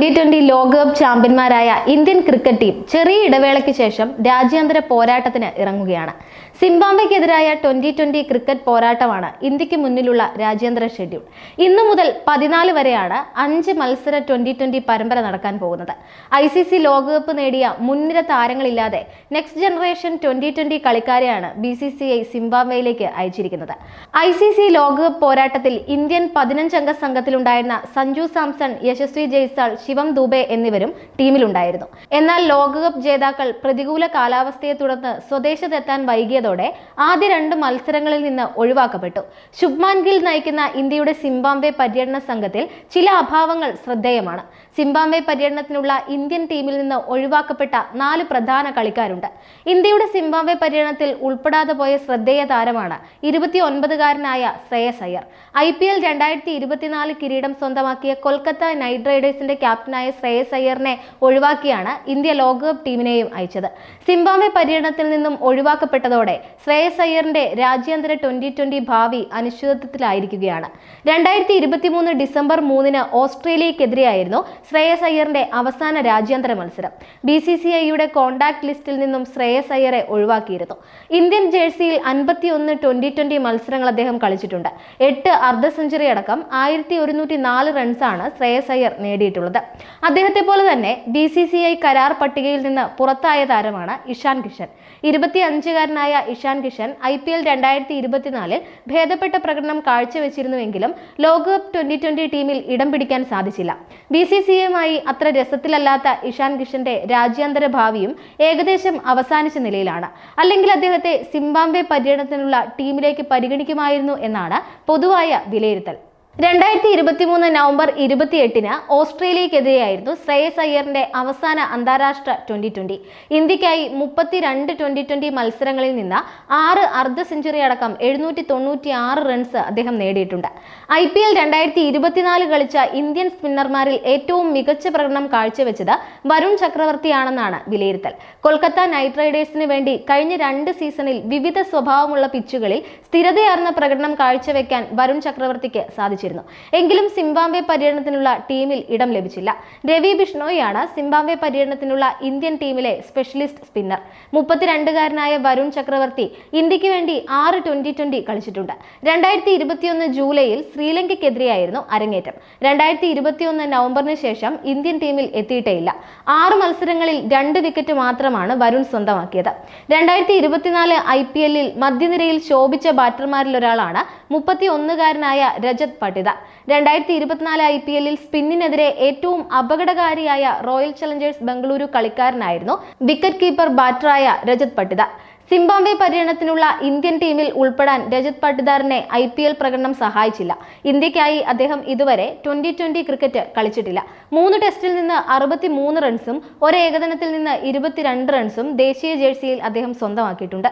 Twenty twenty ലോകകപ്പ് ചാമ്പ്യന്മാരായ Indian cricket team ചെറിയ ഇടവേളയ്ക്ക് ശേഷം രാജ്യാന്തര പോരാട്ടത്തിന് ഇറങ്ങുകയാണ്. സിംബാബ്വെക്കെതിരായ ട്വന്റി ട്വന്റി ക്രിക്കറ്റ് പോരാട്ടമാണ് ഇന്ത്യയ്ക്ക് മുന്നിലുള്ള രാജ്യാന്തര ഷെഡ്യൂൾ ഇന്നു മുതൽ പതിനാല് വരെയാണ് അഞ്ച് മത്സര ട്വന്റി ട്വന്റി പരമ്പര നടക്കാൻ പോകുന്നത്. ഐ സി സി ലോകകപ്പ് നേടിയ മുൻനിര താരങ്ങളില്ലാതെ നെക്സ്റ്റ് ജനറേഷൻ ട്വന്റി ട്വന്റി കളിക്കാരെയാണ് ബി സി സി ഐ സിംബാബ്വെയിലേക്ക് അയച്ചിരിക്കുന്നത്. ഐ സി സി ലോകകപ്പ് പോരാട്ടത്തിൽ ഇന്ത്യൻ പതിനഞ്ചംഗ സംഘത്തിലുണ്ടായിരുന്ന സഞ്ജു സാംസൺ യശസ്വി ജയ്സാൾ ശിവം ദുബെ എന്നിവരും ടീമിലുണ്ടായിരുന്നു. എന്നാൽ ലോകകപ്പ് ജേതാക്കൾ പ്രതികൂല കാലാവസ്ഥയെ തുടർന്ന് സ്വദേശത്തെത്താൻ വൈകിയതോടെ ആദ്യ രണ്ട് മത്സരങ്ങളിൽ നിന്ന് ഒഴിവാക്കപ്പെട്ടു. ശുഭ്മാൻ ഗിൽ നയിക്കുന്ന ഇന്ത്യയുടെ സിംബാബ്വെ പര്യടന സംഘത്തിൽ ചില അഭാവങ്ങൾ ശ്രദ്ധേയമാണ്. സിംബാബ്വെ പര്യടനത്തിനുള്ള ഇന്ത്യൻ ടീമിൽ നിന്ന് ഒഴിവാക്കപ്പെട്ട നാല് പ്രധാന കളിക്കാരുണ്ട്. ഇന്ത്യയുടെ സിംബാബ്വെ പര്യടനത്തിൽ ഉൾപ്പെടാതെ പോയ ശ്രദ്ധേയ താരമാണ് ഇരുപത്തി ഒൻപതുകാരനായ Shreyas Iyer. I P L രണ്ടായിരത്തി ഇരുപത്തിനാല് കിരീടം സ്വന്തമാക്കിയ കൊൽക്കത്ത നൈറ്റ് റൈഡേഴ്സിന്റെ ക്യാപ്റ്റനായ ശ്രേയസ് അയ്യറിനെ ഒഴിവാക്കിയാണ് ഇന്ത്യ ലോകകപ്പ് ടീമിനെയും അയച്ചത്. സിംബാബെ പര്യടനത്തിൽ നിന്നും ഒഴിവാക്കപ്പെട്ടതോടെ ശ്രേയസ് അയ്യറിന്റെ രാജ്യാന്തര ട്വന്റി ട്വന്റി ഭാവി അനിശ്ചിതത്വത്തിലായിരിക്കുകയാണ്. രണ്ടായിരത്തി ഇരുപത്തിമൂന്ന് ഡിസംബർ മൂന്നിന് ഓസ്ട്രേലിയക്കെതിരെയായിരുന്നു ശ്രേയസ് അയ്യറിന്റെ അവസാന രാജ്യാന്തര മത്സരം. ബി സി സി ഐയുടെ കോണ്ടാക്ട് ലിസ്റ്റിൽ നിന്നും ശ്രേയസ് അയ്യറെ ഒഴിവാക്കിയിരുന്നു. ഇന്ത്യൻ ജേഴ്സിയിൽ അൻപത്തിയൊന്ന് ട്വന്റി ട്വന്റി മത്സരങ്ങൾ അദ്ദേഹം കളിച്ചിട്ടുണ്ട്. എട്ട് അർദ്ധ സെഞ്ചുറി അടക്കം ആയിരത്തി ഒരുന്നൂറ്റി നാല് റൺസാണ് ശ്രേയസ് അയ്യർ നേടിയിട്ടുള്ളത്. അദ്ദേഹത്തെ പോലെ തന്നെ ബി സി സി ഐ കരാർ പട്ടികയിൽ നിന്ന് പുറത്തായ താരമാണ് ഇഷാൻ കിഷൻ. ഇരുപത്തി അഞ്ചുകാരനായ Ishan Kishan I P L രണ്ടായിരത്തി ഇരുപത്തിനാലിൽ ഭേദപ്പെട്ട പ്രകടനം കാഴ്ചവെച്ചിരുന്നുവെങ്കിലും ലോകകപ്പ് ട്വന്റി ട്വന്റി ടീമിൽ ഇടം പിടിക്കാൻ സാധിച്ചില്ല. ബി സി സി ഐയുമായി അത്ര രസത്തിലല്ലാത്ത ഇഷാൻ കിഷന്റെ രാജ്യാന്തര ഭാവിയും ഏകദേശം അവസാനിച്ച നിലയിലാണ്. അല്ലെങ്കിൽ അദ്ദേഹത്തെ സിംബാബ്വെ പര്യടനത്തിനുള്ള ടീമിലേക്ക് പരിഗണിക്കുമായിരുന്നു എന്നാണ് പൊതുവായ വിലയിരുത്തൽ. രണ്ടായിരത്തി ഇരുപത്തി മൂന്ന് നവംബർ ഇരുപത്തിയെട്ടിന് ഓസ്ട്രേലിയക്കെതിരെയായിരുന്നു ശ്രേയസ് അയ്യറിന്റെ അവസാന അന്താരാഷ്ട്ര ട്വന്റി ട്വന്റി. ഇന്ത്യക്കായി മുപ്പത്തിരണ്ട് ട്വന്റി ട്വന്റി മത്സരങ്ങളിൽ നിന്ന് ആറ് അർദ്ധ സെഞ്ചുറി അടക്കം എഴുന്നൂറ്റി തൊണ്ണൂറ്റി ആറ് റൺസ് അദ്ദേഹം നേടിയിട്ടുണ്ട്. ഐ പി എൽ രണ്ടായിരത്തി ഇരുപത്തിനാല് കളിച്ച ഇന്ത്യൻ സ്പിന്നർമാരിൽ ഏറ്റവും മികച്ച പ്രകടനം കാഴ്ചവെച്ചത് വരുൺ ചക്രവർത്തിയാണെന്നാണ് വിലയിരുത്തൽ. കൊൽക്കത്ത നൈറ്റ് റൈഡേഴ്സിന് വേണ്ടി കഴിഞ്ഞ രണ്ട് സീസണിൽ വിവിധ സ്വഭാവമുള്ള പിച്ചുകളിൽ സ്ഥിരതയാർന്ന പ്രകടനം കാഴ്ചവെക്കാൻ വരുൺ ചക്രവർത്തിക്ക് സാധിച്ചിരുന്നു എങ്കിലും സിംബാബ്വെ പര്യടനത്തിനുള്ള ടീമിൽ ഇടം ലഭിച്ചില്ല. രവി ബിഷ്ണോയിയാണ് സിംബാബ്വെ പര്യടനത്തിനുള്ള ഇന്ത്യൻ ടീമിലെ സ്പെഷ്യലിസ്റ്റ് സ്പിന്നർ. മുപ്പത്തിരണ്ടുകാരനായ വരുൺ ചക്രവർത്തി ഇന്ത്യയ്ക്ക് വേണ്ടി ആറ് ട്വന്റി ട്വന്റി കളിച്ചിട്ടുണ്ട്. രണ്ടായിരത്തി ഇരുപത്തിയൊന്ന് ജൂലൈയിൽ ശ്രീലങ്കയ്ക്കെതിരെയായിരുന്നു അരങ്ങേറ്റം. രണ്ടായിരത്തി ഇരുപത്തിയൊന്ന് നവംബറിന് ശേഷം ഇന്ത്യൻ ടീമിൽ എത്തിയിട്ടേയില്ല. ആറ് മത്സരങ്ങളിൽ രണ്ട് വിക്കറ്റ് മാത്രമാണ് വരുൺ സ്വന്തമാക്കിയത്. രണ്ടായിരത്തി ഇരുപത്തിനാല് ഐ പി എല്ലിൽ മധ്യനിരയിൽ ശോഭിച്ച ബാറ്റർമാരിൽ ഒരാളാണ് മുപ്പത്തി ഒന്നുകാരനായ രജത് പട്ടിദ രണ്ടായിരത്തി ഇരുപത്തിനാല് ഐ പി എല്ലിൽ സ്പിന്നിനെതിരെ ഏറ്റവും അപകടകാരിയായ റോയൽ ചലഞ്ചേഴ്സ് ബംഗളൂരു കളിക്കാരനായിരുന്നു വിക്കറ്റ് കീപ്പർ ബാറ്ററായ രജത് പട്ടിത സിംബാബ്വെ പര്യടനത്തിനുള്ള ഇന്ത്യൻ ടീമിൽ ഉൾപ്പെടാൻ രജത് പട്ടിദാറിനെ ഐ പി എൽ പ്രകടനം സഹായിച്ചില്ല. ഇന്ത്യക്കായി അദ്ദേഹം ഇതുവരെ ട്വന്റി ട്വന്റി ക്രിക്കറ്റ് കളിച്ചിട്ടില്ല. മൂന്ന് ടെസ്റ്റിൽ നിന്ന് അറുപത്തി മൂന്ന് റൺസും ഒരു ഏകദിനത്തിൽ നിന്ന് ഇരുപത്തിരണ്ട് റൺസും ദേശീയ ജേഴ്സിയിൽ അദ്ദേഹം സ്വന്തമാക്കിയിട്ടുണ്ട്.